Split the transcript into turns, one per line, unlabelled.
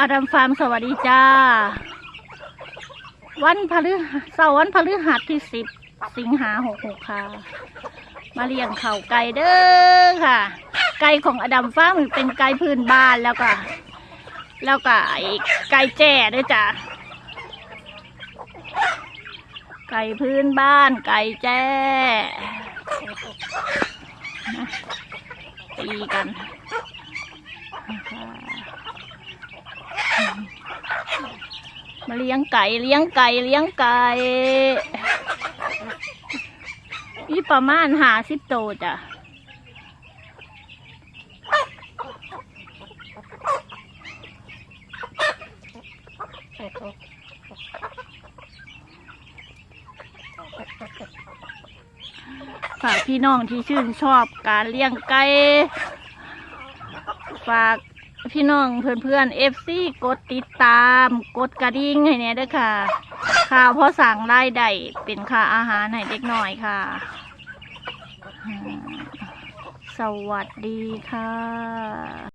อาดัมฟาร์มสวัสดีจ้า วันพฤหัสเสาร์วันพฤหัสที่สิบสิงหาหกหกค่ะ มาเลี้ยงเข่าไก่เด้อค่ะ ไก่ของอดัมฟาร์มเป็นไก่พื้นบ้านแล้วก็ แล้วก็ไอไก่แจ้ด้วยจ้ะไก่พื้นบ้านไก่แจ้ตีกันนะคะ มาเลี้ยงไก่เลี้ยงไก่เลี้ยงไก่อีประมาณหาสิบโตวจ้ะฝากพี่น้องที่ชื่นชอบการเลี้ยงไก่ ฝาก พี่น้องเพื่อนๆเอฟซีกดติดตาม กดกระดิ่งให้เนี่ยด้วยค่ะค่าวพ่อสั่งรายได้เป็นค่าอาหารให้เด็กหน่อยค่ะ สวัสดีค่ะ